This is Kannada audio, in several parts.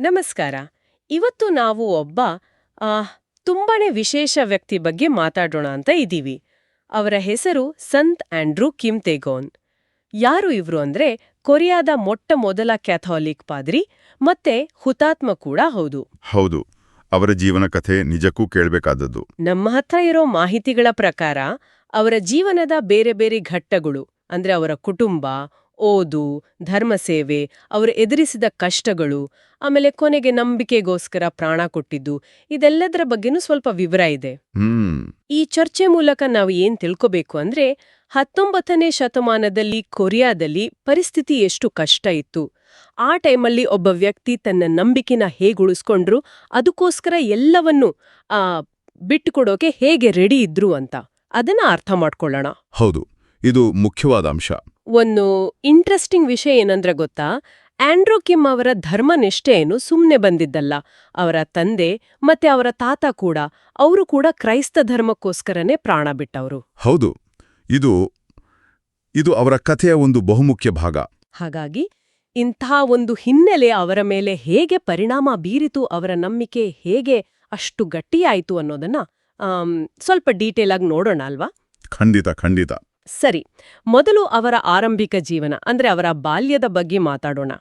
ನಮಸ್ಕಾರ. ಇವತ್ತು ನಾವು ಒಬ್ಬ ತುಂಬಾ ತುಂಬಾನೇ ವಿಶೇಷ ವ್ಯಕ್ತಿ ಬಗ್ಗೆ ಮಾತಾಡೋಣ ಅಂತ ಇದ್ದೀವಿ. ಅವರ ಹೆಸರು ಸಂತ್ ಆಂಡ್ರೂ ಕಿಮ್ ತೇಗೋನ್. ಯಾರು ಇವ್ರು ಅಂದ್ರೆ ಕೊರಿಯಾದ ಮೊಟ್ಟ ಮೊದಲ ಕ್ಯಾಥೋಲಿಕ್ ಪಾದ್ರಿ ಮತ್ತೆ ಹುತಾತ್ಮ ಕೂಡ ಹೌದು. ಹೌದು. ಅವರ ಜೀವನ ಕಥೆ ನಿಜಕ್ಕೂ ಕೇಳಬೇಕಾದದ್ದು. ನಮ್ಮ ಹತ್ರ ಇರೋ ಮಾಹಿತಿಗಳ ಪ್ರಕಾರ ಅವರ ಜೀವನದ ಬೇರೆ ಬೇರೆ ಘಟ್ಟಗಳು ಅಂದ್ರೆ ಅವರ ಕುಟುಂಬ ಓದು ಧರ್ಮಸೇವೆ ಅವರು ಎದುರಿಸಿದ ಕಷ್ಟಗಳು ಆಮೇಲೆ ಕೊನೆಗೆ ನಂಬಿಕೆಗೋಸ್ಕರ ಪ್ರಾಣ ಕೊಟ್ಟಿದ್ದು ಇದೆಲ್ಲದರ ಬಗ್ಗೆನೂ ಸ್ವಲ್ಪ ವಿವರ ಇದೆ. ಈ ಚರ್ಚೆ ಮೂಲಕ ನಾವು ಏನ್ ತಿಳ್ಕೋಬೇಕು ಅಂದ್ರೆ ಹತ್ತೊಂಬತ್ತನೇ ಶತಮಾನದಲ್ಲಿ ಕೊರಿಯಾದಲ್ಲಿ ಪರಿಸ್ಥಿತಿ ಎಷ್ಟು ಕಷ್ಟ ಇತ್ತು. ಆ ಟೈಮಲ್ಲಿ ಒಬ್ಬ ವ್ಯಕ್ತಿ ತನ್ನ ನಂಬಿಕೆನ ಹೇಗೆ ಉಳಿಸ್ಕೊಂಡ್ರು ಅದಕ್ಕೋಸ್ಕರ ಎಲ್ಲವನ್ನೂ ಆ ಬಿಟ್ಟುಕೊಡೋಕೆ ಹೇಗೆ ರೆಡಿ ಇದ್ರು ಅಂತ. ಅದನ್ನ ಅರ್ಥ ಮಾಡ್ಕೊಳ್ಳೋಣ. ಹೌದು ಇದು ಮುಖ್ಯವಾದ ಅಂಶ. ಒಂದು ಇಂಟ್ರೆಸ್ಟಿಂಗ್ ವಿಷಯ ಏನಂದ್ರೆ ಗೊತ್ತಾ? ಆಂಡ್ರೂ ಕಿಮ್ ಅವರ ಧರ್ಮನಿಷ್ಠೆ ಏನು ಸುಮ್ಮನೆ ಬಂದಿದ್ದಲ್ಲ. ಅವರ ತಂದೆ ಮತ್ತೆ ಅವರ ತಾತ ಕೂಡ ಅವರು ಕೂಡ ಕ್ರೈಸ್ತ ಧರ್ಮಕ್ಕೋಸ್ಕರನೇ ಪ್ರಾಣ ಬಿಟ್ಟವರು. ಹೌದು. ಇದು ಇದು ಅವರ ಕಥೆಯ ಒಂದು ಬಹುಮುಖ್ಯ ಭಾಗ. ಹಾಗಾಗಿ ಇಂಥ ಒಂದು ಹಿನ್ನೆಲೆ ಅವರ ಮೇಲೆ ಹೇಗೆ ಪರಿಣಾಮ ಬೀರಿತು ಅವರ ನಂಬಿಕೆ ಹೇಗೆ ಅಷ್ಟು ಗಟ್ಟಿಯಾಯಿತು ಅನ್ನೋದನ್ನ ಸ್ವಲ್ಪ ಡೀಟೇಲ್ ಆಗಿ ನೋಡೋಣ ಅಲ್ವಾ? ಖಂಡಿತ ಖಂಡಿತ. ಸರಿ ಮೊದಲು ಅವರ ಆರಂಭಿಕ ಜೀವನ ಅಂದ್ರೆ ಅವರ ಬಾಲ್ಯದ ಬಗ್ಗೆ ಮಾತಾಡೋಣ.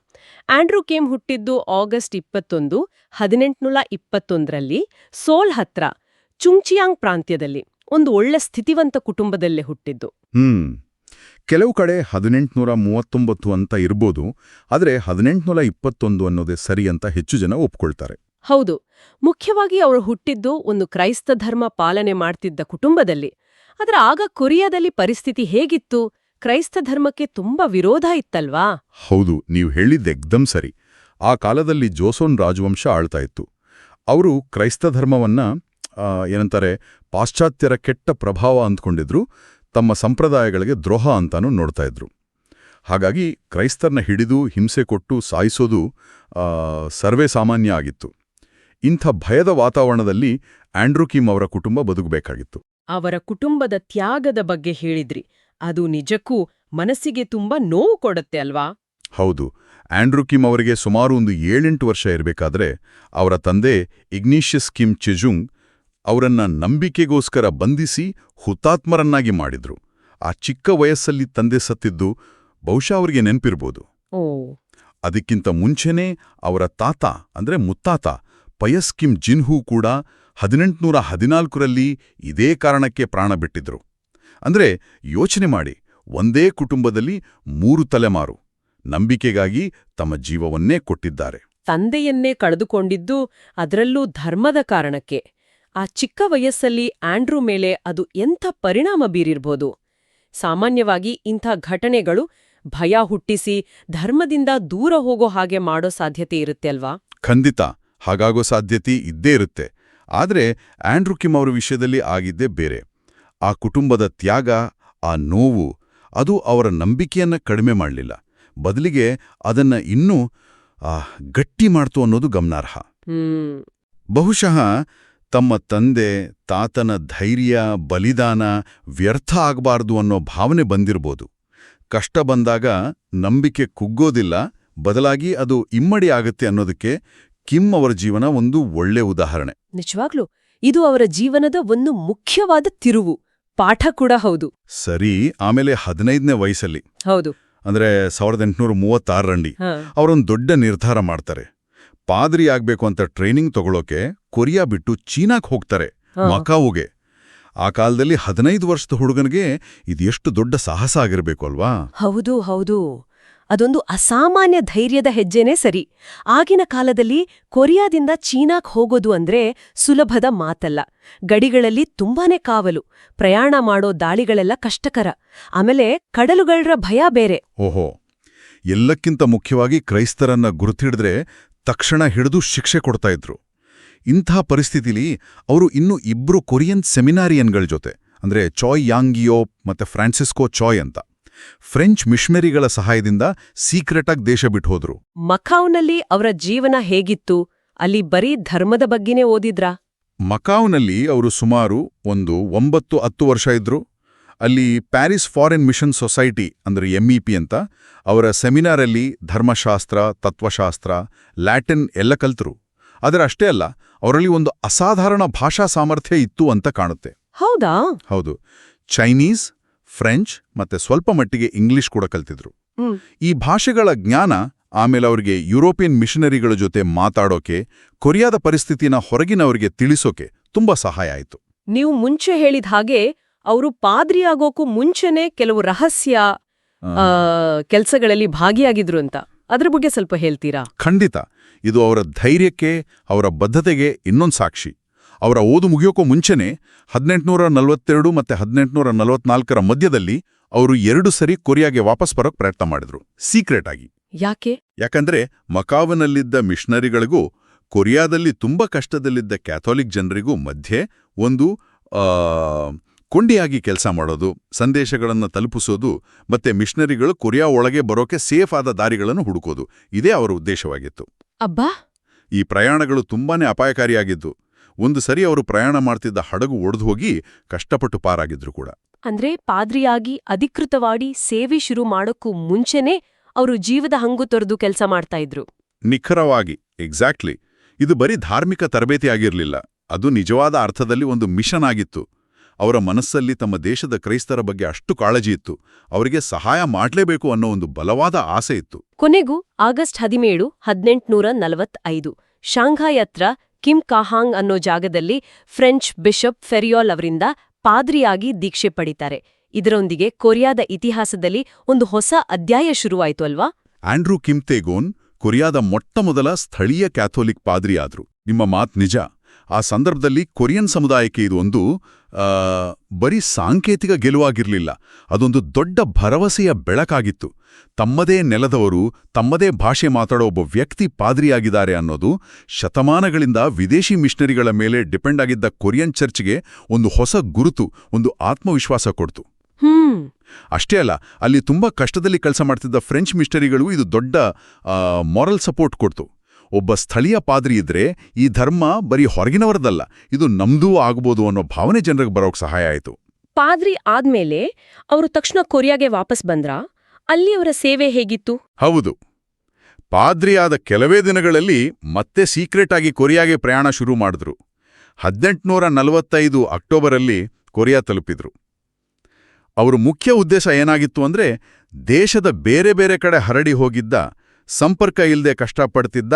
ಆಂಡ್ರೂ ಕೇಮ್ ಹುಟ್ಟಿದ್ದು ಆಗಸ್ಟ್ ಇಪ್ಪತ್ತೊಂದು ಹದಿನೆಂಟುನೂರ ಇಪ್ಪತ್ತೊಂದರಲ್ಲಿ ಸೋಲ್ ಹತ್ರ ಚುಂಚಿಯಾಂಗ್ ಪ್ರಾಂತ್ಯದಲ್ಲಿ ಒಂದು ಒಳ್ಳೆ ಸ್ಥಿತಿವಂತ ಕುಟುಂಬದಲ್ಲೇ ಹುಟ್ಟಿದ್ದು. ಹ್ಮ್ ಕೆಲವು ಕಡೆ ಹದಿನೆಂಟುನೂರ ಮೂವತ್ತೊಂಬತ್ತು ಅಂತ ಇರ್ಬೋದು ಆದರೆ ಹದಿನೆಂಟುನೂರ ಇಪ್ಪತ್ತೊಂದು ಅನ್ನೋದೇ ಸರಿ ಅಂತ ಹೆಚ್ಚು ಜನ ಒಪ್ಕೊಳ್ತಾರೆ. ಹೌದು ಮುಖ್ಯವಾಗಿ ಅವರು ಹುಟ್ಟಿದ್ದು ಒಂದು ಕ್ರೈಸ್ತ ಧರ್ಮ ಪಾಲನೆ ಮಾಡ್ತಿದ್ದ ಕುಟುಂಬದಲ್ಲಿ ಆದ್ರೆ ಆಗ ಕೊರಿಯಾದಲ್ಲಿ ಪರಿಸ್ಥಿತಿ ಹೇಗಿತ್ತು? ಕ್ರೈಸ್ತ ಧರ್ಮಕ್ಕೆ ತುಂಬಾ ವಿರೋಧ ಇತ್ತಲ್ವಾ? ಹೌದು, ನೀವು ಹೇಳಿದ್ದೆಗ್ದಂ ಸರಿ. ಆ ಕಾಲದಲ್ಲಿ ಜೋಸೋನ್ ರಾಜವಂಶ ಆಳ್ತಾ ಇತ್ತು. ಅವರು ಕ್ರೈಸ್ತ ಧರ್ಮವನ್ನ ಏನಂತಾರೆ, ಪಾಶ್ಚಾತ್ಯರ ಕೆಟ್ಟ ಪ್ರಭಾವ ಅಂದ್ಕೊಂಡಿದ್ರು, ತಮ್ಮ ಸಂಪ್ರದಾಯಗಳಿಗೆ ದ್ರೋಹ ಅಂತಾನೂ ನೋಡ್ತಾ ಇದ್ರು. ಹಾಗಾಗಿ ಕ್ರೈಸ್ತರನ್ನ ಹಿಡಿದು, ಹಿಂಸೆ ಕೊಟ್ಟು ಸಾಯಿಸೋದು ಸರ್ವೇ ಸಾಮಾನ್ಯ ಆಗಿತ್ತು. ಇಂಥ ಭಯದ ವಾತಾವರಣದಲ್ಲಿ ಆಂಡ್ರೂ ಕಿಮ್ ಅವರ ಕುಟುಂಬ ಬದುಕಬೇಕಾಗಿತ್ತು. ಅವರ ಕುಟುಂಬದ ತ್ಯಾಗದ ಬಗ್ಗೆ ಹೇಳಿದ್ರಿ. ಅದು ನಿಜಕ್ಕೂ ಮನಸ್ಸಿಗೆ ತುಂಬಾ ನೋವು ಕೊಡುತ್ತೆ ಅಲ್ವಾ? ಹೌದು. ಆಂಡ್ರೂ ಕಿಮ್ ಅವರಿಗೆ ಸುಮಾರು ಒಂದು ಏಳೆಂಟು ವರ್ಷ ಇರಬೇಕಾದ್ರೆ ಅವರ ತಂದೆ ಇಗ್ನೀಷಿಯಸ್ ಕಿಮ್ ಚಿಜುಂಗ್ ಅವರನ್ನ ನಂಬಿಕೆಗೋಸ್ಕರ ಬಂಧಿಸಿ ಹುತಾತ್ಮರನ್ನಾಗಿ ಮಾಡಿದ್ರು. ಆ ಚಿಕ್ಕ ವಯಸ್ಸಲ್ಲಿ ತಂದೆ ಸತ್ತಿದ್ದು ಬಹುಶಃ ಅವರಿಗೆ ನೆನ್ಪಿರ್ಬೋದು. ಓ. ಅದಕ್ಕಿಂತ ಮುಂಚೆನೇ ಅವರ ತಾತ ಅಂದ್ರೆ ಮುತ್ತಾತ ಪಯಸ್ ಕಿಮ್ ಜಿನ್ಹೂ ಕೂಡ ಹದಿನೆಂಟುನೂರ ಹದಿನಾಲ್ಕರಲ್ಲಿ ಇದೇ ಕಾರಣಕ್ಕೆ ಪ್ರಾಣ ಬಿಟ್ಟಿದ್ರು. ಅಂದ್ರೆ ಯೋಚನೆ ಮಾಡಿ ಒಂದೇ ಕುಟುಂಬದಲ್ಲಿ ಮೂರು ತಲೆಮಾರು ನಂಬಿಕೆಗಾಗಿ ತಮ್ಮ ಜೀವವನ್ನೇ ಕೊಟ್ಟಿದ್ದಾರೆ. ತಂದೆಯನ್ನೇ ಕಳೆದುಕೊಂಡಿದ್ದು ಅದರಲ್ಲೂ ಧರ್ಮದ ಕಾರಣಕ್ಕೆ. ಆ ಚಿಕ್ಕ ವಯಸ್ಸಲ್ಲಿ ಆಂಡ್ರೂ ಮೇಲೆ ಅದು ಎಂಥ ಪರಿಣಾಮ ಬೀರಿರ್ಬೋದು? ಸಾಮಾನ್ಯವಾಗಿ ಇಂಥ ಘಟನೆಗಳು ಭಯ ಹುಟ್ಟಿಸಿ ಧರ್ಮದಿಂದ ದೂರ ಹೋಗೋ ಹಾಗೆ ಮಾಡೋ ಸಾಧ್ಯತೆ ಇರುತ್ತೆ ಅಲ್ವಾ? ಖಂಡಿತ ಹಾಗಾಗೋ ಸಾಧ್ಯತೆ ಇದ್ದೇ ಇರುತ್ತೆ. ಆದ್ರೆ ಆಂಡ್ರೂ ಕಿಮ್ ಅವರ ವಿಷಯದಲ್ಲಿ ಆಗಿದ್ದೇ ಬೇರೆ. ಆ ಕುಟುಂಬದ ತ್ಯಾಗ ಆ ನೋವು ಅದು ಅವರ ನಂಬಿಕೆಯನ್ನು ಕಡಿಮೆ ಮಾಡಲಿಲ್ಲ. ಬದಲಿಗೆ ಅದನ್ನ ಇನ್ನೂ ಗಟ್ಟಿ ಮಾಡ್ತು ಅನ್ನೋದು ಗಮನಾರ್ಹ. ಬಹುಶಃ ತಮ್ಮ ತಂದೆ ತಾತನ ಧೈರ್ಯ ಬಲಿದಾನ ವ್ಯರ್ಥ ಆಗಬಾರ್ದು ಅನ್ನೋ ಭಾವನೆ ಬಂದಿರ್ಬೋದು. ಕಷ್ಟ ಬಂದಾಗ ನಂಬಿಕೆ ಕುಗ್ಗೋದಿಲ್ಲ ಬದಲಾಗಿ ಅದು ಇಮ್ಮಡಿ ಆಗುತ್ತೆ ಅನ್ನೋದಕ್ಕೆ ಕಿಮ್ ಅವರ ಜೀವನ ಒಂದು ಒಳ್ಳೆ ಉದಾಹರಣೆ. ನಿಜವಾಗ್ಲೂ ಇದು ಅವರ ಜೀವನದ ಒಂದು ಮುಖ್ಯವಾದ ತಿರುವು. ಪಾಠ ಕೂಡ ಹೌದು. ಸರಿ ಆಮೇಲೆ ಹದಿನೈದನೇ ವಯಸ್ಸಲ್ಲಿ. ಹೌದು. ಅಂದ್ರೆ ಸಾವಿರದ ಎಂಟುನೂರ ಮೂವತ್ತಾರರಂಡಿ. ಅವರೊಂದು ದೊಡ್ಡ ನಿರ್ಧಾರ ಮಾಡ್ತಾರೆ. ಪಾದ್ರಿ ಆಗ್ಬೇಕು ಅಂತ ಟ್ರೈನಿಂಗ್ ತಗೊಳ್ಳೋಕೆ ಕೊರಿಯಾ ಬಿಟ್ಟು ಚೀನಾಕ್ ಹೋಗ್ತಾರೆ. ಮಕಾವುಗೆ. ಆ ಕಾಲದಲ್ಲಿ ಹದಿನೈದು ವರ್ಷದ ಹುಡುಗನಿಗೆ ಇದೆಷ್ಟು ದೊಡ್ಡ ಸಾಹಸ ಆಗಿರಬೇಕು ಅಲ್ವಾ? ಹೌದು ಹೌದು. ಅದೊಂದು ಅಸಾಮಾನ್ಯ ಧೈರ್ಯದ ಹೆಜ್ಜೆನೇ ಸರಿ. ಆಗಿನ ಕಾಲದಲ್ಲಿ ಕೊರಿಯಾದಿಂದ ಚೀನಾಕ್ ಹೋಗೋದು ಅಂದ್ರೆ ಸುಲಭದ ಮಾತಲ್ಲ. ಗಡಿಗಳಲ್ಲಿ ತುಂಬಾನೇ ಕಾವಲು. ಪ್ರಯಾಣ ಮಾಡೋ ದಾಳಿಗಳೆಲ್ಲ ಕಷ್ಟಕರ. ಆಮೇಲೆ ಕಡಲುಗಳರ ಭಯ ಬೇರೆ. ಓಹೋ. ಎಲ್ಲಕ್ಕಿಂತ ಮುಖ್ಯವಾಗಿ ಕ್ರೈಸ್ತರನ್ನ ಗುರುತಿಡಿದ್ರೆ ತಕ್ಷಣ ಹಿಡಿದು ಶಿಕ್ಷೆ ಕೊಡ್ತಾ ಇದ್ರು. ಇಂಥ ಪರಿಸ್ಥಿತಿಲಿ ಅವರು ಇನ್ನೂ ಇಬ್ರು ಕೊರಿಯನ್ ಸೆಮಿನಾರಿಯನ್ಗಳ ಜೊತೆ. ಅಂದ್ರೆ ಚಾಯ್ ಯಾಂಗಿಯೋ ಮತ್ತೆ ಫ್ರಾನ್ಸಿಸ್ಕೋ ಚಾಯ್ ಅಂತ. ಫ್ರೆಂಚ್ ಮಿಷನರಿಗಳ ಸಹಾಯದಿಂದ ಸೀಕ್ರೆಟಾಗಿ ದೇಶ ಬಿಟ್ಟು ಹೋದ್ರು ಮಕಾವ್ನಲ್ಲಿ ಅವರ ಜೀವನ ಹೇಗಿತ್ತು? ಅಲ್ಲಿ ಬರೀ ಧರ್ಮದ ಬಗ್ಗೆನೇ ಓದಿದ್ರಾ? ಮಕಾವ್ನಲ್ಲಿ ಅವರು ಸುಮಾರು ಒಂದು ಒಂಬತ್ತು ಹತ್ತು ವರ್ಷ ಇದ್ರು. ಅಲ್ಲಿ ಪ್ಯಾರಿಸ್ ಫಾರಿನ್ ಮಿಷನ್ ಸೊಸೈಟಿ ಅಂದರೆ ಎಂಇಪಿ ಅಂತ ಅವರ ಸೆಮಿನಾರಲ್ಲಿ ಧರ್ಮಶಾಸ್ತ್ರ ತತ್ವಶಾಸ್ತ್ರ ಲ್ಯಾಟಿನ್ ಎಲ್ಲ ಕಲ್ತರು. ಆದರೆ ಅಷ್ಟೇ ಅಲ್ಲ ಅವರಲ್ಲಿ ಒಂದು ಅಸಾಧಾರಣ ಭಾಷಾ ಸಾಮರ್ಥ್ಯ ಇತ್ತು ಅಂತ ಕಾಣುತ್ತೆ. ಹೌದಾ? ಹೌದು. ಚೈನೀಸ್ ಫ್ರೆಂಚ್ ಮತ್ತೆ ಸ್ವಲ್ಪ ಮಟ್ಟಿಗೆ ಇಂಗ್ಲಿಷ್ ಕೂಡ ಕಲ್ತಿದ್ರು. ಈ ಭಾಷೆಗಳ ಜ್ಞಾನ ಆಮೇಲೆ ಅವರಿಗೆ ಯುರೋಪಿಯನ್ ಮಿಷನರಿಗಳ ಜೊತೆ ಮಾತಾಡೋಕೆ ಕೊರಿಯಾದ ಪರಿಸ್ಥಿತಿನ ಹೊರಗಿನವರಿಗೆ ತಿಳಿಸೋಕೆ ತುಂಬಾ ಸಹಾಯ ಆಯಿತು. ನೀವು ಮುಂಚೆ ಹೇಳಿದ ಹಾಗೆ ಅವರು ಪಾದ್ರಿ ಆಗೋಕ್ಕೂ ಮುಂಚೆನೆ ಕೆಲವು ರಹಸ್ಯ ಕೆಲ್ಸಗಳಲ್ಲಿ ಭಾಗಿಯಾಗಿದ್ರು ಅಂತ. ಅದ್ರ ಬಗ್ಗೆ ಸ್ವಲ್ಪ ಹೇಳ್ತೀರಾ? ಖಂಡಿತ. ಇದು ಅವರ ಧೈರ್ಯಕ್ಕೆ ಅವರ ಬದ್ಧತೆಗೆ ಇನ್ನೊಂದು ಸಾಕ್ಷಿ. ಅವರ ಓದು ಮುಗಿಯೋಕ್ಕೂ ಮುಂಚೆನೆ ಹದಿನೆಂಟುನೂರ ನಲವತ್ತೆರಡು ಮತ್ತೆ ಹದಿನೆಂಟುನೂರ ನಲವತ್ನಾಲ್ಕರ ಮಧ್ಯದಲ್ಲಿ ಅವರು ಎರಡು ಸರಿ ಕೊರಿಯಾಗೆ ವಾಪಸ್ ಬರೋಕ್ ಪ್ರಯತ್ನ ಮಾಡಿದ್ರು. ಸೀಕ್ರೆಟ್ ಆಗಿ. ಯಾಕೆ? ಯಾಕಂದ್ರೆ ಮಕಾವನಲ್ಲಿದ್ದ ಮಿಷನರಿಗಳಿಗೂ ಕೊರಿಯಾದಲ್ಲಿ ತುಂಬಾ ಕಷ್ಟದಲ್ಲಿದ್ದ ಕ್ಯಾಥೋಲಿಕ್ ಜನರಿಗೂ ಮಧ್ಯೆ ಒಂದು ಕೊಂಡಿಯಾಗಿ ಕೆಲಸ ಮಾಡೋದು ಸಂದೇಶಗಳನ್ನು ತಲುಪಿಸೋದು ಮತ್ತೆ ಮಿಷನರಿಗಳು ಕೊರಿಯಾ ಒಳಗೆ ಬರೋಕೆ ಸೇಫ್ ಆದ ದಾರಿಗಳನ್ನು ಹುಡುಕೋದು ಇದೇ ಅವರ ಉದ್ದೇಶವಾಗಿತ್ತು. ಅಬ್ಬಾ! ಈ ಪ್ರಯಾಣಗಳು ತುಂಬಾನೇ ಅಪಾಯಕಾರಿಯಾಗಿದ್ದು. ಒಂದು ಸರಿ ಅವರು ಪ್ರಯಾಣ ಮಾಡ್ತಿದ್ದ ಹಡಗು ಒಡೆದು ಹೋಗಿ ಕಷ್ಟಪಟ್ಟು ಪಾರಾಗಿದ್ರು ಕೂಡ. ಅಂದ್ರೆ ಪಾದ್ರಿಯಾಗಿ ಅಧಿಕೃತವಾಗಿ ಸೇವೆ ಶುರು ಮಾಡೋಕ್ಕೂ ಮುಂಚೆನೆ ಅವರು ಜೀವದ ಹಂಗು ತೊರೆದು ಕೆಲಸ ಮಾಡ್ತಾ ಇದ್ರು. ನಿಖರವಾಗಿ ಎಕ್ಸಾಕ್ಟ್ಲಿ ಇದು ಬರೀ ಧಾರ್ಮಿಕ ತರಬೇತಿ ಆಗಿರಲಿಲ್ಲ. ಅದು ನಿಜವಾದ ಅರ್ಥದಲ್ಲಿ ಒಂದು ಮಿಷನ್ ಆಗಿತ್ತು. ಅವರ ಮನಸ್ಸಲ್ಲಿ ತಮ್ಮ ದೇಶದ ಕ್ರೈಸ್ತರ ಬಗ್ಗೆ ಅಷ್ಟು ಕಾಳಜಿ ಇತ್ತು. ಅವರಿಗೆ ಸಹಾಯ ಮಾಡಲೇಬೇಕು ಅನ್ನೋ ಒಂದು ಬಲವಾದ ಆಸೆ ಇತ್ತು. ಕೊನೆಗೂ ಆಗಸ್ಟ್ ಹದಿನೇಳು ಹದಿನೆಂಟುನೂರ ನಲವತ್ತೈದು ಶಾಂಘಾಯ್ ಹತ್ರ ಕಿಮ್ ಕಾಹಾಂಗ್ ಅನ್ನೋ ಜಾಗದಲ್ಲಿ ಫ್ರೆಂಚ್ ಬಿಷಪ್ ಫೆರಿಯಾಲ್ ಅವರಿಂದ ಪಾದ್ರಿಯಾಗಿ ದೀಕ್ಷೆ ಪಡಿತಾರೆ. ಇದರೊಂದಿಗೆ ಕೊರಿಯಾದ ಇತಿಹಾಸದಲ್ಲಿ ಒಂದು ಹೊಸ ಅಧ್ಯಾಯ ಶುರುವಾಯಿತು ಅಲ್ವಾ? ಆಂಡ್ರೂ ಕಿಮ್ತೆಗೋನ್ ಕೊರಿಯಾದ ಮೊಟ್ಟಮೊದಲ ಸ್ಥಳೀಯ ಕ್ಯಾಥೋಲಿಕ್ ಪಾದ್ರಿಯಾದ್ರು. ನಿಮ್ಮ ಮಾತ್ ನಿಜ. ಆ ಸಂದರ್ಭದಲ್ಲಿ ಕೊರಿಯನ್ ಸಮುದಾಯಕ್ಕೆ ಇದು ಒಂದು ಬರೀ ಸಾಂಕೇತಿಕ ಗೆಲುವಾಗಿರಲಿಲ್ಲ. ಅದೊಂದು ದೊಡ್ಡ ಭರವಸೆಯ ಬೆಳಕಾಗಿತ್ತು. ತಮ್ಮದೇ ನೆಲದವರು ತಮ್ಮದೇ ಭಾಷೆ ಮಾತಾಡೋ ಒಬ್ಬ ವ್ಯಕ್ತಿ ಪಾದ್ರಿಯಾಗಿದ್ದಾರೆ ಅನ್ನೋದು ಶತಮಾನಗಳಿಂದ ವಿದೇಶಿ ಮಿಷನರಿಗಳ ಮೇಲೆ ಡಿಪೆಂಡ್ ಆಗಿದ್ದ ಕೊರಿಯನ್ ಚರ್ಚ್ಗೆ ಒಂದು ಹೊಸ ಗುರುತು ಒಂದು ಆತ್ಮವಿಶ್ವಾಸ ಕೊಡ್ತು. ಅಷ್ಟೇ ಅಲ್ಲ ಅಲ್ಲಿ ತುಂಬಾ ಕಷ್ಟದಲ್ಲಿ ಕೆಲಸ ಮಾಡ್ತಿದ್ದ ಫ್ರೆಂಚ್ ಮಿಷನರಿಗಳು ಇದು ದೊಡ್ಡ ಮಾರಲ್ ಸಪೋರ್ಟ್ ಕೊಡ್ತು. ಒಬ್ಬ ಸ್ಥಳೀಯ ಪಾದ್ರಿ ಇದ್ರೆ ಈ ಧರ್ಮ ಬರೀ ಹೊರಗಿನವರದಲ್ಲ ಇದು ನಮ್ದೂ ಆಗ್ಬೋದು ಅನ್ನೋ ಭಾವನೆ ಜನರಿಗೆ ಬರೋಕ್ ಸಹಾಯ ಆಯಿತು. ಪಾದ್ರಿ ಆದ್ಮೇಲೆ ಅವರು ತಕ್ಷಣ ಕೊರಿಯಾಗೆ ವಾಪಸ್ ಬಂದ್ರಾ? ಅಲ್ಲಿ ಅವರ ಸೇವೆ ಹೇಗಿತ್ತು? ಹೌದು. ಪಾದ್ರಿಯಾದ ಕೆಲವೇ ದಿನಗಳಲ್ಲಿ ಮತ್ತೆ ಸೀಕ್ರೆಟ್ ಆಗಿ ಕೊರಿಯಾಗೆ ಪ್ರಯಾಣ ಶುರು ಮಾಡಿದ್ರು. ಹದಿನೆಂಟುನೂರ ನಲವತ್ತೈದು ಅಕ್ಟೋಬರಲ್ಲಿ ಕೊರಿಯಾ ತಲುಪಿದ್ರು. ಅವರ ಮುಖ್ಯ ಉದ್ದೇಶ ಏನಾಗಿತ್ತು ಅಂದ್ರೆ ದೇಶದ ಬೇರೆ ಬೇರೆ ಕಡೆ ಹರಡಿ ಹೋಗಿದ್ದ ಸಂಪರ್ಕ ಇಲ್ಲದೆ ಕಷ್ಟಪಡ್ತಿದ್ದ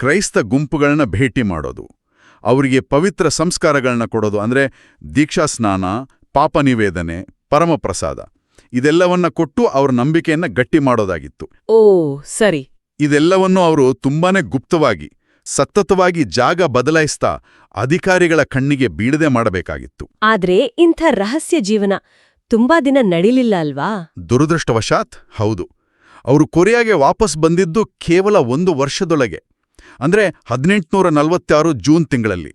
ಕ್ರೈಸ್ತ ಗುಂಪುಗಳನ್ನ ಭೇಟಿ ಮಾಡೋದು. ಅವರಿಗೆ ಪವಿತ್ರ ಸಂಸ್ಕಾರಗಳನ್ನ ಕೊಡೋದು ಅಂದ್ರೆ ದೀಕ್ಷಾ ಸ್ನಾನ ಪಾಪ ನಿವೇದನೆ ಪರಮಪ್ರಸಾದ ಇದೆಲ್ಲವನ್ನ ಕೊಟ್ಟು ಅವರ ನಂಬಿಕೆಯನ್ನ ಗಟ್ಟಿ ಮಾಡೋದಾಗಿತ್ತು. ಓ ಸರಿ. ಇದೆಲ್ಲವನ್ನೂ ಅವರು ತುಂಬಾನೇ ಗುಪ್ತವಾಗಿ ಸತತವಾಗಿ ಜಾಗ ಬದಲಾಯಿಸ್ತಾ ಅಧಿಕಾರಿಗಳ ಕಣ್ಣಿಗೆ ಬೀಳದೆ ಮಾಡಬೇಕಾಗಿತ್ತು. ಆದ್ರೆ ಇಂಥ ರಹಸ್ಯ ಜೀವನ ತುಂಬಾ ದಿನ ನಡಿಲಿಲ್ಲ ಅಲ್ವಾ? ದುರದೃಷ್ಟವಶಾತ್ ಹೌದು. ಅವರು ಕೊರಿಯಾಗೆ ವಾಪಸ್ ಬಂದಿದ್ದು ಕೇವಲ ಒಂದು ವರ್ಷದೊಳಗೆ, ಅಂದ್ರೆ ಹದಿನೆಂಟುನೂರ ನಲವತ್ತಾರು ಜೂನ್ ತಿಂಗಳಲ್ಲಿ.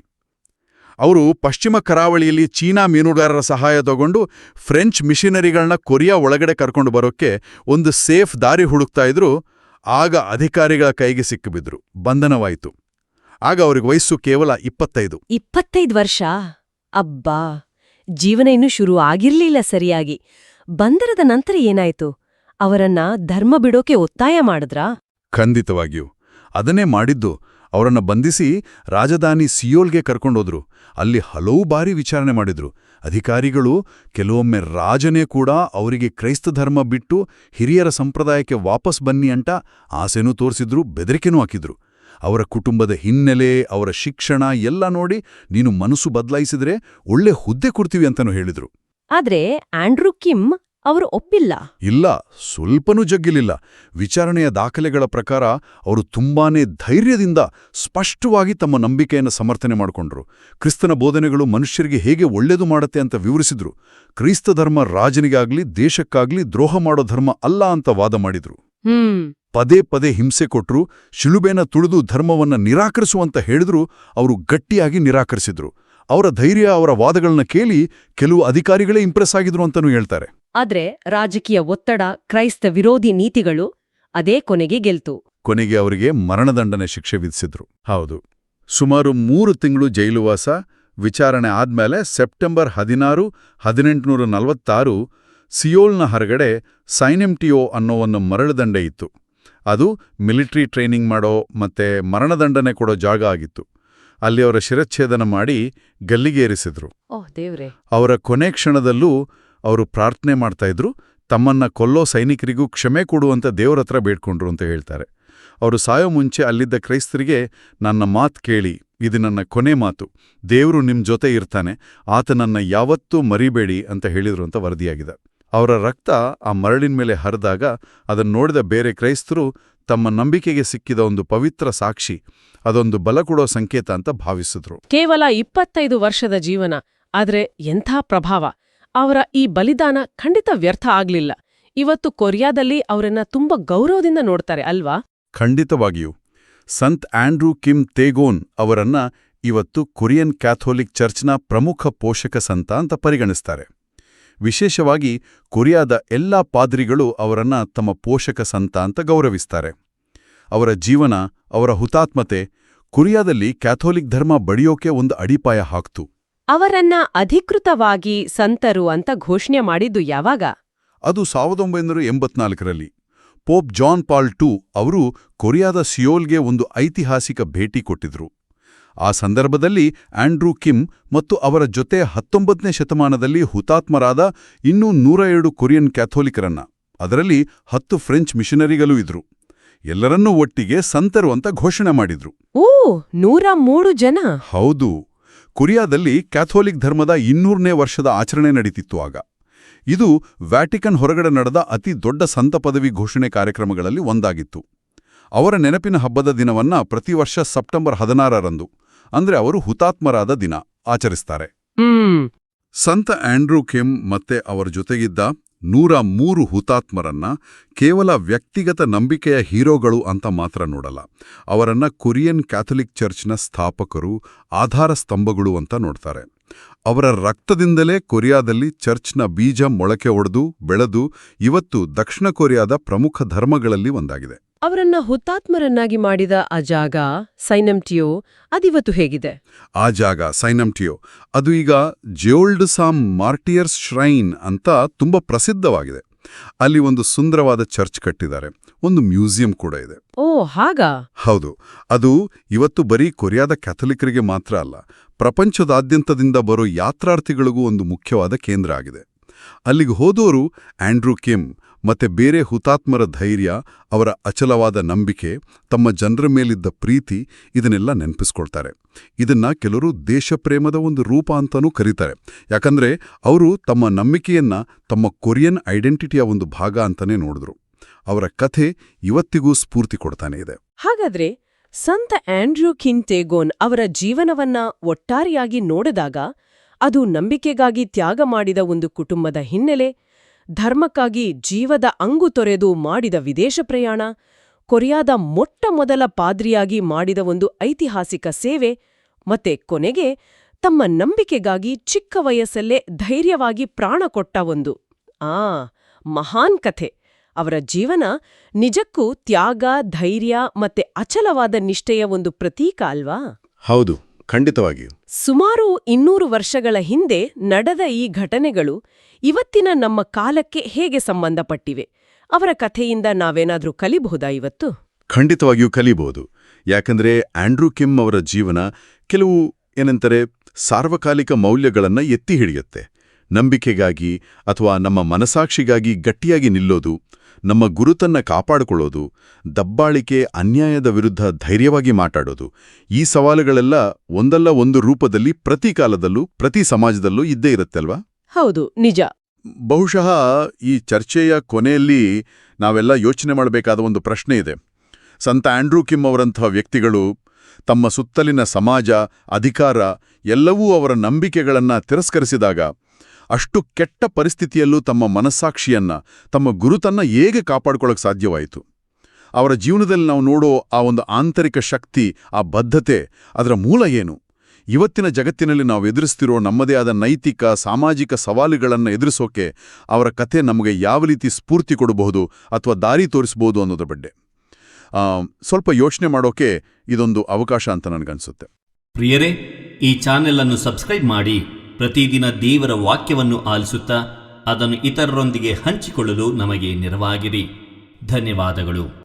ಅವರು ಪಶ್ಚಿಮ ಕರಾವಳಿಯಲ್ಲಿ ಚೀನಾ ಮೀನುಗಾರರ ಸಹಾಯ ತಗೊಂಡು ಫ್ರೆಂಚ್ ಮಿಷನರಿಗಳನ್ನ ಕೊರಿಯಾ ಒಳಗಡೆ ಕರ್ಕೊಂಡು ಬರೋಕ್ಕೆ ಒಂದು ಸೇಫ್ ದಾರಿ ಹುಡುಕ್ತಾ ಇದ್ರು, ಆಗ ಅಧಿಕಾರಿಗಳ ಕೈಗೆ ಸಿಕ್ಕಿಬಿದ್ರು. ಬಂಧನವಾಯಿತು. ಆಗ ಅವ್ರಿಗೆ ವಯಸ್ಸು ಕೇವಲ ಇಪ್ಪತ್ತೈದು. ಇಪ್ಪತ್ತೈದು ವರ್ಷ? ಅಬ್ಬಾ! ಜೀವನ ಇನ್ನೂ ಶುರು ಆಗಿರ್ಲಿಲ್ಲ ಸರಿಯಾಗಿ. ಬಂದರದ ನಂತರ ಏನಾಯ್ತು? ಅವರನ್ನ ಧರ್ಮ ಬಿಡೋಕೆ ಒತ್ತಾಯ ಮಾಡಿದ್ರಾ? ಖಂಡಿತವಾಗಿಯೂ. ಅದನ್ನೇ ಮಾಡಿದ್ದು ಅವರನ್ನ ಬಂಧಿಸಿ ರಾಜಧಾನಿ ಸಿಯೋಲ್ಗೆ ಕರ್ಕೊಂಡೋದ್ರು. ಅಲ್ಲಿ ಹಲವು ಬಾರಿ ವಿಚಾರಣೆ ಮಾಡಿದ್ರು. ಅಧಿಕಾರಿಗಳು ಕೆಲವೊಮ್ಮೆ ರಾಜನೇ ಕೂಡ ಅವರಿಗೆ ಕ್ರೈಸ್ತ ಧರ್ಮ ಬಿಟ್ಟು ಹಿರಿಯರ ಸಂಪ್ರದಾಯಕ್ಕೆ ವಾಪಸ್ ಬನ್ನಿ ಅಂತ ಆಸೆನೂ ತೋರಿಸಿದ್ರು ಬೆದರಿಕೆನೂ ಹಾಕಿದ್ರು. ಅವರ ಕುಟುಂಬದ ಹಿನ್ನೆಲೆ ಅವರ ಶಿಕ್ಷಣ ಎಲ್ಲ ನೋಡಿ ನೀನು ಮನಸ್ಸು ಬದಲಾಯಿಸಿದ್ರೆ ಒಳ್ಳೆ ಹುದ್ದೆ ಕೊಡ್ತೀವಿ ಅಂತನೂ ಹೇಳಿದ್ರು. ಆದ್ರೆ ಆಂಡ್ರೂ ಕಿಮ್ ಅವರು ಒಪ್ಪಿಲ್ಲ. ಇಲ್ಲ ಸ್ವಲ್ಪನೂ ಜಗ್ಗಿಲಿಲ್ಲ. ವಿಚಾರಣೆಯ ದಾಖಲೆಗಳ ಪ್ರಕಾರ ಅವರು ತುಂಬಾನೇ ಧೈರ್ಯದಿಂದ ಸ್ಪಷ್ಟವಾಗಿ ತಮ್ಮ ನಂಬಿಕೆಯನ್ನು ಸಮರ್ಥನೆ ಮಾಡಿಕೊಂಡ್ರು. ಕ್ರಿಸ್ತನ ಬೋಧನೆಗಳು ಮನುಷ್ಯರಿಗೆ ಹೇಗೆ ಒಳ್ಳೆಯದು ಮಾಡುತ್ತೆ ಅಂತ ವಿವರಿಸಿದ್ರು. ಕ್ರಿಸ್ತ ಧರ್ಮ ರಾಜನಿಗಾಗ್ಲಿ ದೇಶಕ್ಕಾಗ್ಲಿ ದ್ರೋಹ ಮಾಡೋ ಧರ್ಮ ಅಲ್ಲ ಅಂತ ವಾದ ಮಾಡಿದ್ರು. ಪದೇ ಪದೇ ಹಿಂಸೆ ಕೊಟ್ರು ಶಿಲುಬೆನ ತುಳಿದು ಧರ್ಮವನ್ನ ನಿರಾಕರಿಸುವಂತ ಹೇಳಿದ್ರು ಅವರು ಗಟ್ಟಿಯಾಗಿ ನಿರಾಕರಿಸಿದ್ರು. ಅವರ ಧೈರ್ಯ ಅವರ ವಾದಗಳನ್ನ ಕೇಳಿ ಕೆಲವು ಅಧಿಕಾರಿಗಳೇ ಇಂಪ್ರೆಸ್ ಆಗಿದ್ರು ಅಂತನೂ ಹೇಳ್ತಾರೆ. ಆದ್ರೆ ರಾಜಕೀಯ ಒತ್ತಡ ಕ್ರೈಸ್ತ ವಿರೋಧಿ ನೀತಿಗಳು ಅದೇ ಕೊನೆಗೆ ಗೆಲ್ತು. ಕೊನೆಗೆ ಅವರಿಗೆ ಮರಣದಂಡನೆ ಶಿಕ್ಷೆ ವಿಧಿಸಿದ್ರು. ಹೌದು. ಸುಮಾರು ಮೂರು ತಿಂಗಳು ಜೈಲುವಾಸ ವಿಚಾರಣೆ ಆದ್ಮೇಲೆ ಸೆಪ್ಟೆಂಬರ್ ಹದಿನಾರು ಹದಿನೆಂಟುನೂರ ನಲವತ್ತಾರು ಸಿಯೋಲ್ನ ಹೊರಗಡೆ ಸೈನೆಮ್ಟಿಯೋ ಅನ್ನೋ ಒಂದು ಮರಳುದಂಡೆ ಇತ್ತು. ಅದು ಮಿಲಿಟರಿ ಟ್ರೈನಿಂಗ್ ಮಾಡೋ ಮತ್ತೆ ಮರಣದಂಡನೆ ಕೊಡೋ ಜಾಗ ಆಗಿತ್ತು. ಅಲ್ಲಿ ಅವರ ಶಿರಚ್ಛೇದನ ಮಾಡಿ ಗಲ್ಲಿಗೇರಿಸಿದ್ರು. ಅವರ ಕೊನೆ ಕ್ಷಣದಲ್ಲೂ ಅವರು ಪ್ರಾರ್ಥನೆ ಮಾಡ್ತಾ ಇದ್ರು ತಮ್ಮನ್ನ ಕೊಲ್ಲೋ ಸೈನಿಕರಿಗೂ ಕ್ಷಮೆ ಕೊಡುವಂತ ದೇವರ ಹತ್ರ ಬೇಡ್ಕೊಂಡ್ರು ಅಂತ ಹೇಳ್ತಾರೆ. ಅವರು ಸಾಯೋ ಮುಂಚೆ ಅಲ್ಲಿದ್ದ ಕ್ರೈಸ್ತರಿಗೆ ನನ್ನ ಮಾತ್ ಕೇಳಿ ಇದು ನನ್ನ ಕೊನೆ ಮಾತು ದೇವರು ನಿಮ್ ಜೊತೆ ಇರ್ತಾನೆ ಆತನನ್ನ ಯಾವತ್ತೂ ಮರಿಬೇಡಿ ಅಂತ ಹೇಳಿದ್ರು ಅಂತ ವರದಿಯಾಗಿದೆ. ಅವರ ರಕ್ತ ಆ ಮರಳಿನ ಮೇಲೆ ಹರಿದಾಗ ಅದನ್ನು ನೋಡಿದ ಬೇರೆ ಕ್ರೈಸ್ತರು ತಮ್ಮ ನಂಬಿಕೆಗೆ ಸಿಕ್ಕಿದ ಒಂದು ಪವಿತ್ರ ಸಾಕ್ಷಿ ಅದೊಂದು ಬಲ ಕೊಡೋ ಸಂಕೇತ ಅಂತ ಭಾವಿಸಿದ್ರು. ಕೇವಲ ಇಪ್ಪತ್ತೈದು ವರ್ಷದ ಜೀವನ ಆದರೆ ಎಂಥ ಪ್ರಭಾವ! ಅವರ ಈ ಬಲಿದಾನ ಖಂಡಿತ ವ್ಯರ್ಥ ಆಗ್ಲಿಲ್ಲ. ಇವತ್ತು ಕೊರಿಯಾದಲ್ಲಿ ಅವರನ್ನ ತುಂಬಾ ಗೌರವದಿಂದ ನೋಡ್ತಾರೆ ಅಲ್ವಾ? ಖಂಡಿತವಾಗಿಯೂ. ಸಂತ್ ಆಂಡ್ರೂ ಕಿಮ್ ತೇಗೋನ್ ಅವರನ್ನ ಇವತ್ತು ಕೊರಿಯನ್ ಕ್ಯಾಥೋಲಿಕ್ ಚರ್ಚ್ನ ಪ್ರಮುಖ ಪೋಷಕ ಸಂತ ಅಂತ ಪರಿಗಣಿಸ್ತಾರೆ. ವಿಶೇಷವಾಗಿ ಕೊರಿಯಾದ ಎಲ್ಲಾ ಪಾದ್ರಿಗಳು ಅವರನ್ನ ತಮ್ಮ ಪೋಷಕ ಸಂತ ಅಂತ ಗೌರವಿಸ್ತಾರೆ. ಅವರ ಜೀವನ ಅವರ ಹುತಾತ್ಮತೆ ಕೊರಿಯಾದಲ್ಲಿ ಕ್ಯಾಥೋಲಿಕ್ ಧರ್ಮ ಬಡಿಯೋಕೆ ಒಂದು ಅಡಿಪಾಯ ಹಾಕ್ತು. ಅವರನ್ನ ಅಧಿಕೃತವಾಗಿ ಸಂತರು ಅಂತ ಘೋಷಣೆ ಮಾಡಿದ್ದು ಯಾವಾಗ? ಅದು ಸಾವಿರದ ಒಂಬೈನೂರ ಎಂಬತ್ನಾಲ್ಕರಲ್ಲಿ. ಪೋಪ್ ಜಾನ್ ಪಾಲ್ ಟೂ ಅವರು ಕೊರಿಯಾದ ಸಿಯೋಲ್ಗೆ ಒಂದು ಐತಿಹಾಸಿಕ ಭೇಟಿ ಕೊಟ್ಟಿದ್ರು. ಆ ಸಂದರ್ಭದಲ್ಲಿ ಆಂಡ್ರೂ ಕಿಮ್ ಮತ್ತು ಅವರ ಜೊತೆ ಹತ್ತೊಂಬತ್ತನೇ ಶತಮಾನದಲ್ಲಿ ಹುತಾತ್ಮರಾದ ಇನ್ನೂ ನೂರ ಎರಡು ಕೊರಿಯನ್ ಕ್ಯಾಥೋಲಿಕರನ್ನ. ಅದರಲ್ಲಿ ಹತ್ತು ಫ್ರೆಂಚ್ ಮಿಷನರಿಗಳೂ ಇದ್ರು. ಎಲ್ಲರನ್ನೂ ಒಟ್ಟಿಗೆ ಸಂತರು ಅಂತ ಘೋಷಣೆ ಮಾಡಿದ್ರು. ಓ ನೂರ ಮೂರು ಜನ? ಹೌದು. ಕೊರಿಯಾದಲ್ಲಿ ಕ್ಯಾಥೋಲಿಕ್ ಧರ್ಮದ ಇನ್ನೂರನೇ ವರ್ಷದ ಆಚರಣೆ ನಡೀತಿತ್ತು ಆಗ. ಇದು ವ್ಯಾಟಿಕನ್ ಹೊರಗಡೆ ನಡೆದ ಅತಿ ದೊಡ್ಡ ಸಂತ ಪದವಿ ಘೋಷಣೆ ಕಾರ್ಯಕ್ರಮಗಳಲ್ಲಿ ಒಂದಾಗಿತ್ತು. ಅವರ ನೆನಪಿನ ಹಬ್ಬದ ದಿನವನ್ನ ಪ್ರತಿ ವರ್ಷ ಸೆಪ್ಟೆಂಬರ್ ಹದಿನಾರರಂದು. ಅಂದ್ರೆ ಅವರು ಹುತಾತ್ಮರಾದ ದಿನ ಆಚರಿಸ್ತಾರೆ. ಸಂತ ಆಂಡ್ರೂ ಕೆಮ್ ಮತ್ತೆ ಅವರ ಜೊತೆಗಿದ್ದ ನೂರ ಮೂರು ಹುತಾತ್ಮರನ್ನ ಕೇವಲ ವ್ಯಕ್ತಿಗತ ನಂಬಿಕೆಯ ಹೀರೋಗಳು ಅಂತ ಮಾತ್ರ ನೋಡಲ್ಲ. ಅವರನ್ನ ಕೊರಿಯನ್ ಕ್ಯಾಥಲಿಕ್ ಚರ್ಚ್ನ ಸ್ಥಾಪಕರು ಆಧಾರ ಸ್ತಂಭಗಳು ಅಂತ ನೋಡ್ತಾರೆ. ಅವರ ರಕ್ತದಿಂದಲೇ ಕೊರಿಯಾದಲ್ಲಿ ಚರ್ಚ್ನ ಬೀಜ ಮೊಳಕೆ ಒಡೆದು ಬೆಳೆದು ಇವತ್ತು ದಕ್ಷಿಣ ಕೊರಿಯಾದ ಪ್ರಮುಖ ಧರ್ಮಗಳಲ್ಲಿ ಒಂದಾಗಿದೆ. ಅವರನ್ನ ಹುತಾತ್ಮರನ್ನಾಗಿ ಮಾಡಿದ ಆ ಜಾಗ ಸೈನಮ್ಟಿಯೋ ಅದಿವತ್ತು ಹೇಗಿದೆ? ಆ ಜಾಗ ಸೈನಮ್ಟಿಯೋ ಅದು ಈಗ ಜೋಲ್ಡ್ ಸಾಮ್ ಮಾರ್ಟಿಯರ್ಸ್ ಶ್ರೈನ್ ಅಂತ ತುಂಬಾ ಪ್ರಸಿದ್ಧವಾಗಿದೆ. ಅಲ್ಲಿ ಒಂದು ಸುಂದರವಾದ ಚರ್ಚ್ ಕಟ್ಟಿದ್ದಾರೆ. ಒಂದು ಮ್ಯೂಸಿಯಂ ಕೂಡ ಇದೆ. ಓ ಹಾಗಾ? ಹೌದು. ಅದು ಇವತ್ತು ಬರೀ ಕೊರಿಯಾದ ಕ್ಯಾಥಲಿಕರಿಗೆ ಮಾತ್ರ ಅಲ್ಲ ಪ್ರಪಂಚದಾದ್ಯಂತದಿಂದ ಬರೋ ಯಾತ್ರಾರ್ಥಿಗಳಿಗೂ ಒಂದು ಮುಖ್ಯವಾದ ಕೇಂದ್ರ ಆಗಿದೆ. ಅಲ್ಲಿಗೆ ಹೋದವರು ಆಂಡ್ರೂ ಕಿಮ್ ಮತ್ತೆ ಬೇರೆ ಹುತಾತ್ಮರ ಧೈರ್ಯ, ಅವರ ಅಚಲವಾದ ನಂಬಿಕೆ, ತಮ್ಮ ಜನರ ಮೇಲಿದ್ದ ಪ್ರೀತಿ ಇದನ್ನೆಲ್ಲ ನೆನಪಿಸ್ಕೊಳ್ತಾರೆ. ಇದನ್ನ ಕೆಲವರು ದೇಶಪ್ರೇಮದ ಒಂದು ರೂಪ ಅಂತಾನೂ ಕರೀತಾರೆ. ಯಾಕಂದ್ರೆ ಅವರು ತಮ್ಮ ನಂಬಿಕೆಯನ್ನ, ತಮ್ಮ ಕೊರಿಯನ್ ಐಡೆಂಟಿಟಿಯ ಒಂದು ಭಾಗ ಅಂತಾನೆ ನೋಡಿದ್ರು. ಅವರ ಕಥೆ ಇವತ್ತಿಗೂ ಸ್ಫೂರ್ತಿ ಕೊಡ್ತಾನೆ ಇದೆ. ಹಾಗಾದ್ರೆ ಸಂತ ಆಂಡ್ರ್ಯೂ ಕಿಂಟೇಗೋನ್ ಅವರ ಜೀವನವನ್ನ ಒಟ್ಟಾರೆಯಾಗಿ ನೋಡಿದಾಗ ಅದು ನಂಬಿಕೆಗಾಗಿ ತ್ಯಾಗ ಮಾಡಿದ ಒಂದು ಕುಟುಂಬದ ಹಿನ್ನೆಲೆ ಧರ್ಮಕ್ಕಾಗಿ ಜೀವದ ಅಂಗು ತೊರೆದು ಮಾಡಿದ ವಿದೇಶ ಪ್ರಯಾಣ, ಕೊರಿಯಾದ ಮೊಟ್ಟ ಮೊದಲ ಪಾದ್ರಿಯಾಗಿ ಮಾಡಿದ ಒಂದು ಐತಿಹಾಸಿಕ ಸೇವೆ ಮತ್ತೆ ಕೊನೆಗೆ ತಮ್ಮ ನಂಬಿಕೆಗಾಗಿ ಚಿಕ್ಕ ವಯಸ್ಸಲ್ಲೇ ಧೈರ್ಯವಾಗಿ ಪ್ರಾಣ ಕೊಟ್ಟ ಒಂದು. ಆ, ಮಹಾನ್ ಕಥೆ. ಅವರ ಜೀವನ ನಿಜಕ್ಕೂ ತ್ಯಾಗ, ಧೈರ್ಯ ಮತ್ತೆ ಅಚಲವಾದ ನಿಷ್ಠೆಯ ಒಂದು ಪ್ರತೀಕ ಅಲ್ವಾ? ಹೌದು. ಖಂಡಿತವಾಗಿಯೂ. ಸುಮಾರು ಇನ್ನೂರು ವರ್ಷಗಳ ಹಿಂದೆ ನಡೆದ ಈ ಘಟನೆಗಳು ಇವತ್ತಿನ ನಮ್ಮ ಕಾಲಕ್ಕೆ ಹೇಗೆ ಸಂಬಂಧಪಟ್ಟಿವೆ? ಅವರ ಕಥೆಯಿಂದ ನಾವೇನಾದರೂ ಕಲಿಬಹುದಾ ಇವತ್ತು? ಖಂಡಿತವಾಗಿಯೂ ಕಲಿಬಹುದು. ಯಾಕಂದ್ರೆ ಆಂಡ್ರೂ ಕಿಮ್ ಅವರ ಜೀವನ ಕೆಲವು ಏನಂತಾರೆ ಸಾರ್ವಕಾಲಿಕ ಮೌಲ್ಯಗಳನ್ನು ಎತ್ತಿ ಹಿಡಿಯುತ್ತೆ. ನಂಬಿಕೆಗಾಗಿ ಅಥವಾ ನಮ್ಮ ಮನಸಾಕ್ಷಿಗಾಗಿ ಗಟ್ಟಿಯಾಗಿ ನಿಲ್ಲೋದು ನಮ್ಮ ಗುರುತನ್ನ ಕಾಪಾಡಿಕೊಳ್ಳೋದು ದಬ್ಬಾಳಿಕೆ ಅನ್ಯಾಯದ ವಿರುದ್ಧ ಧೈರ್ಯವಾಗಿ ಮಾತಾಡೋದು ಈ ಸವಾಲುಗಳೆಲ್ಲ ಒಂದಲ್ಲ ಒಂದು ರೂಪದಲ್ಲಿ ಪ್ರತಿ ಕಾಲದಲ್ಲೂ ಪ್ರತಿ ಸಮಾಜದಲ್ಲೂ ಇದ್ದೇ ಇರುತ್ತಲ್ವಾ? ಹೌದು ನಿಜ. ಬಹುಶಃ ಈ ಚರ್ಚೆಯ ಕೊನೆಯಲ್ಲಿ ನಾವೆಲ್ಲ ಯೋಚನೆ ಮಾಡಬೇಕಾದ ಒಂದು ಪ್ರಶ್ನೆ ಇದೆ. ಸಂತ ಆಂಡ್ರೂ ಕಿಮ್ ಅವರಂತಹ ವ್ಯಕ್ತಿಗಳು ತಮ್ಮ ಸುತ್ತಲಿನ ಸಮಾಜ ಅಧಿಕಾರ ಎಲ್ಲವೂ ಅವರ ನಂಬಿಕೆಗಳನ್ನು ತಿರಸ್ಕರಿಸಿದಾಗ ಅಷ್ಟು ಕೆಟ್ಟ ಪರಿಸ್ಥಿತಿಯಲ್ಲೂ ತಮ್ಮ ಮನಸ್ಸಾಕ್ಷಿಯನ್ನ, ತಮ್ಮ ಗುರುತನ್ನ ಹೇಗೆ ಕಾಪಾಡಿಕೊಳ್ಳೋಕೆ ಸಾಧ್ಯವಾಯಿತು? ಅವರ ಜೀವನದಲ್ಲಿ ನಾವು ನೋಡೋ ಆ ಒಂದು ಆಂತರಿಕ ಶಕ್ತಿ, ಆ ಬದ್ಧತೆ, ಅದರ ಮೂಲ ಏನು? ಇವತ್ತಿನ ಜಗತ್ತಿನಲ್ಲಿ ನಾವು ಎದುರಿಸ್ತಿರೋ ನಮ್ಮದೇ ಆದ ನೈತಿಕ, ಸಾಮಾಜಿಕ ಸವಾಲುಗಳನ್ನು ಎದುರಿಸೋಕೆ ಅವರ ಕಥೆ ನಮಗೆ ಯಾವ ರೀತಿ ಸ್ಫೂರ್ತಿ ಕೊಡಬಹುದು ಅಥವಾ ದಾರಿ ತೋರಿಸಬಹುದು ಅನ್ನೋದ್ರ ಬಗ್ಗೆ. ಸ್ವಲ್ಪ ಯೋಚನೆ ಮಾಡೋಕೆ ಇದೊಂದು ಅವಕಾಶ ಅಂತ ನನಗನ್ಸುತ್ತೆ. ಪ್ರಿಯರೇ, ಈ ಚಾನೆಲ್ ಅನ್ನು ಸಬ್ಸ್ಕ್ರೈಬ್ ಮಾಡಿ. ಪ್ರತಿದಿನ ದೇವರ ವಾಕ್ಯವನ್ನು ಆಲಿಸುತ್ತಾ ಅದನ್ನು ಇತರರೊಂದಿಗೆ ಹಂಚಿಕೊಳ್ಳಲು ನಮಗೆ ನೆರವಾಗಿರಿ. ಧನ್ಯವಾದಗಳು.